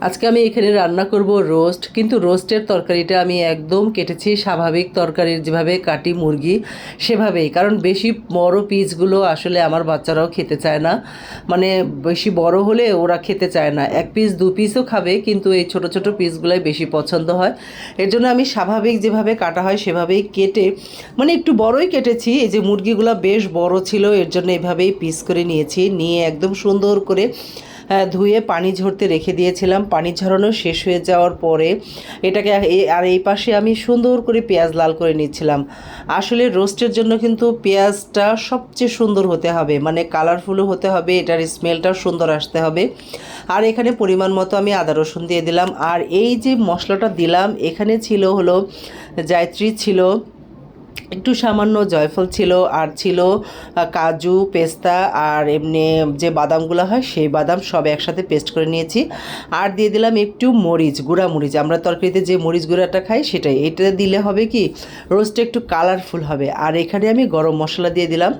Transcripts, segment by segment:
আজকে আমি এখানে রান্না করব রোস্ট কিন্তু রোস্টের তরকারিটা আমি একদম কেটেছি স্বাভাবিক তরকারির যেভাবে কাটি মুরগি সেভাবেই কারণ বেশি বড় পিসগুলো আসলে আমার বাচ্চারাও খেতে চায় না। মানে বেশি বড় হলে ওরা খেতে চায় না। এক পিস দু পিসও খাবে কিন্তু এই ছোট ছোট পিসগুলোই বেশি পছন্দ হয়। এর জন্য আমি স্বাভাবিক যেভাবে কাটা হয় সেভাবেই কেটে মানে একটু বড়ই কেটেছি এই যে মুরগিগুলো বেশ বড় ছিল এর জন্য এভাবেই পিস করে নিয়েছি নিয়ে একদম সুন্দর করে আহ, ধুয়ে পানি ঝরতে রেখে দিয়েছিলাম। পানি ঝরানো শেষ হয়ে যাওয়ার পরে এটাকে আর এই পাশে আমি সুন্দর করে পেঁয়াজ লাল করে নিচ্ছিলাম। আসলে রোস্টের জন্য কিন্তু পেঁয়াজটা সবচেয়ে সুন্দর হতে হবে মানে কালারফুলও হতে হবে, এটার স্মেলটাও সুন্দর আসতে হবে। আর এখানে পরিমাণ মতো আমি আদা রসুন দিয়ে দিলাম। আর এই যে মশলাটা দিলাম, এখানে ছিল হলো, জায়ত্রী ছিল একটু সামান্য জয়ফল ছিল, আর ছিল কাজু, পেস্তা, আর এমনি যে বাদামগুলো হয় সেই বাদাম সব একসাথে পেস্ট করে নিয়েছি। আর দিয়ে দিলাম একটু মরিচ, গুঁড়া মরিচ। আমরা তরকারিতে যে মরিচ গুঁড়াটা খাই সেটাই। এটা দিলে হবে কি, রোস্টটা একটু কালারফুল হবে। আর এখানে আমি গরম মশলা দিয়ে দিলাম।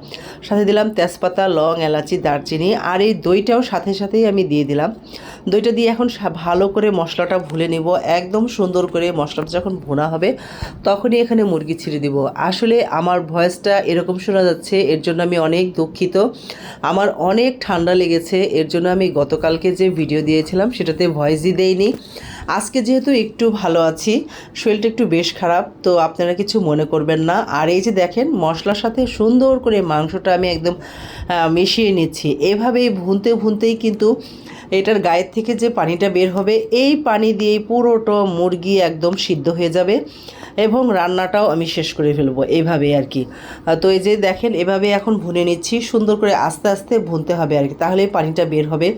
সাথে দিলাম তেজপাতা, লং, এলাচি, দারচিনি, আর এই দইটাও সাথে সাথেই আমি দিয়ে দিলাম। দইটা দিয়ে এখন ভালো করে মশলাটা ভুলে নেব। একদম সুন্দর করে মশলাটা যখন ভুনা হবে, তখনই এখানে মুরগি ছিঁড়ে দিব। আসলে আমার ভয়েসটা এরকম শোনা যাচ্ছে, এর জন্য আমি অনেক দুঃখিত। আমার অনেক ঠান্ডা লেগেছে, এর জন্য আমি গতকালকে যে ভিডিও দিয়েছিলাম, সেটাতে ভয়েসই দেইনি। আজকে যেহেতু একটু ভালো আছি, শরীরটা একটু বেশ খারাপ, তো আপনারা কিছু মনে করবেন না। আর এই যে দেখেন, মশলার সাথে সুন্দর করে মাংসটা আমি একদম মিশিয়ে নিচ্ছি। এভাবেই ভুনতে ভুনতেই কিন্তু এটার গায়ের থেকে যে পানিটা বের হবে, এই পানি দিয়েই পুরোটা মুরগি একদম সিদ্ধ হয়ে যাবে এবং রান্নাটাও আমি শেষ করে ফেলব এইভাবে আর কি। তো এই যে দেখেন, এভাবে এখন ভুনে নিচ্ছি, সুন্দর করে আস্তে আস্তে ভুনতে হবে আর কি। তাহলে পানিটা বের হবে।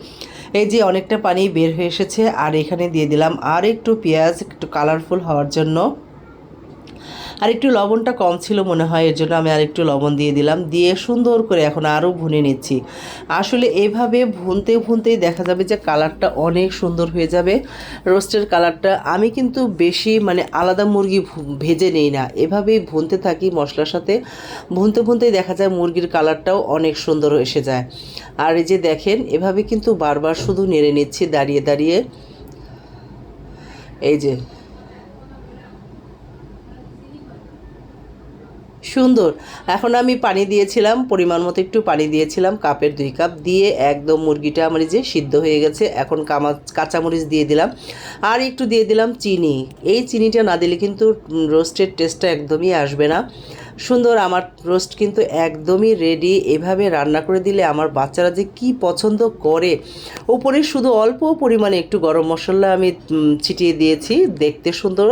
এই যে অনেকটা পানি বের হয়ে এসেছে, আর এখানে দিয়ে দিলাম আর একটু পেঁয়াজ, একটু কালারফুল হওয়ার জন্য। আর একটু লবণটা কম ছিল মনে হয়, এর জন্য আমি আর একটু লবণ দিয়ে দিলাম। দিয়ে সুন্দর করে এখন আরও ভুনে নিচ্ছি। আসলে এভাবে ভুনতে ভুনতেই দেখা যাবে যে কালারটা অনেক সুন্দর হয়ে যাবে। রোস্টের কালারটা আমি কিন্তু বেশি মানে আলাদা মুরগি ভেজে নেই না। এভাবেই ভুনতে থাকি মশলার সাথে। ভুনতে ভুনতেই দেখা যায় মুরগির কালারটাও অনেক সুন্দর এসে যায়। আর এই যে দেখেন, এভাবে কিন্তু বারবার শুধু নেড়ে নিচ্ছি, দাঁড়িয়ে দাঁড়িয়ে। এই যে। সুন্দর। এখন আমি পানি দিয়েছিলাম, পরিমাণ মতো একটু পানি দিয়েছিলাম, কাপের দুই কাপ দিয়ে একদম মুরগিটা আমার যে সিদ্ধ হয়ে গেছে, এখন কামা, কাঁচামরিচ দিয়ে দিলাম। আর একটু দিয়ে দিলাম চিনি। এই চিনিটা না দিলে কিন্তু রোস্টের টেস্টটা একদমই আসবে না। সুন্দর, আমার রোস্ট কিন্তু একদমই রেডি এভাবে রান্না করে দিলে আমার বাচ্চারা যে কি পছন্দ করে। ওপরে শুধু অল্প পরিমাণে একটু গরম মশলা আমি ছিটিয়ে দিয়েছি, দেখতে সুন্দর।